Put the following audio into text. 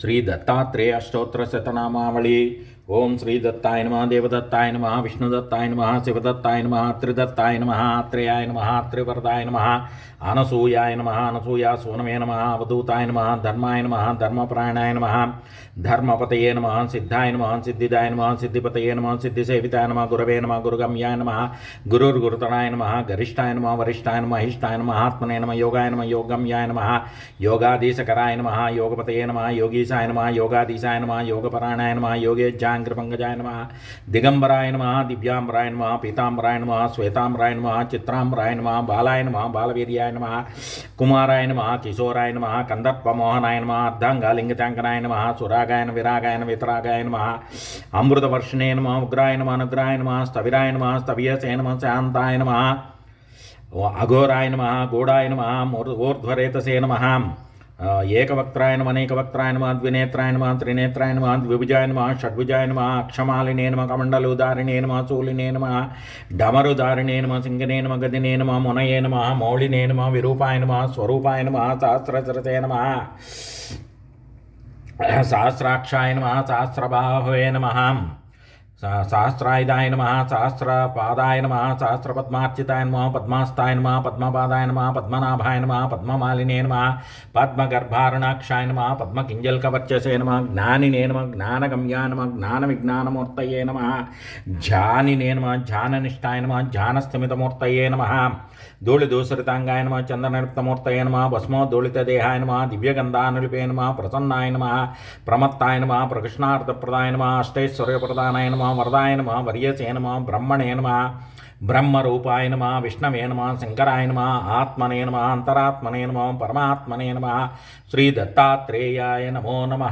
ಶ್ರೀ ದತ್ತಾತ್ರೇಯ ಸ್ತೋತ್ರ ಶತನಾಮಾವಳಿ ఓం శ్రీ దత్తాయ నమ దేవదత్తాయ నమ విష్ణుదత్తాయ నమ శివదత్తాయ నమ త్రిదత్తాయ నమ త్రేయాయ నమ త్రివరదాయ నమ అనసూయాయ నమ అనసూయా సూనమే నమ అవధూతాయ నమ ధర్మాయ నమ ధర్మప్రాణాయ నమ ధర్మపతయే నమ సిద్ధాయ నమ సిద్ధిదాయ నమ సిద్ధిపతయే నమ సిద్ధిసేవితాయ నమ గురవే నమ గురుగమ్యాయ నమ గురుర్గురుతనాయ నమ గరిష్టాయ నమ వరిష్టాయ నమ ఇష్టాయ నమ ఆత్మనే నమ యోగాయ నమ యోగమ్యాయ నమ యోగాధీశకరాయ నమ యోగపతయే నమ యోగీశాయ నమ యోగాధీశాయ నమ యోగపరాణాయ నమ కృపంగజాయ నమ దిగంబరాయ నమ దివ్యాంబరాయ నమ పీతాంబరాయ నమ శ్వేతాంబరాయ నమ చిత్రాంబరాయ నమ బాలాయ నమ బాలవీర్యాయ నమ కుమారాయ నమ కిశోరాయ నమ కందర్పమోహనాయ నమ అర్ధాంగాలింగతాంకనాయ నమ సురాగాయన విరాగాయన వితరాగాయ నమ అమృతవర్షణే నమ ఉగ్రాయ నమ అనుగ్రాయ నమ స్థవిరాయ నమ స్థవియసే నమ శాంతాయ నమ అఘోరాయ నమ గూఢాయ నమ ఊర్ధ్వరేతసే నమ ఏకవక్త్రాయ నమ అనేకవక్త్రాయ నమ ద్వినేత్రాయ నమ త్రినేత్రాయ నమ ద్విభుజాయ నమ షడ్భుజాయ నమ అక్షమాలినే నమ కమండలుదారిణే నమ చూలినే నమ డమరుదారిణే నమ సింగనే నమ గదినే నమ మునయే సహస్రాక్షాయ నమ సహస్రబాహవే నమ సహస్రాయుధాయ నమ సహస్రపాదాయ నమ సహస్రపద్మార్చితాయ నమ పద్మాస్తాయ నమ పద్మపాదాయ నమ పద్మనాభాయ నమ పద్మమాలినే నమ పద్మగర్భారణాక్షాయ నమ పద్మకింజల్కవర్చసే నమ జ్ఞానినే నమ జ్ఞానగమ్యా నమ జ్ఞాన విజ్ఞానమూర్తయే నమ ఝానినే నమ ఝాననిష్టాయ నమ ఝానస్థిమితమూర్తయే నమ ధూళి దూసరితాంగాయ నమ చందనృప్తమూర్తయ నమ భస్మో దూళితదేహాయ నమ దివ్యగంధానులిపే నమ ప్రసన్నాయ నమ ప్రమత్తాయ నమ ప్రకృష్ణార్థప్రదాయ నమ అష్టైశ్వర్యప్రదానాయ నమ నమ వరదాయ నమ వర్యసే నమ బ్రహ్మణే నమ బ్రహ్మరూపాయ నమ విష్ణవే నమ శంకరాయ నమ ఆత్మనే నమ అంతరాత్మనే నమ పరమాత్మనే నమ శ్రీ దత్తాత్రేయాయ నమో నమ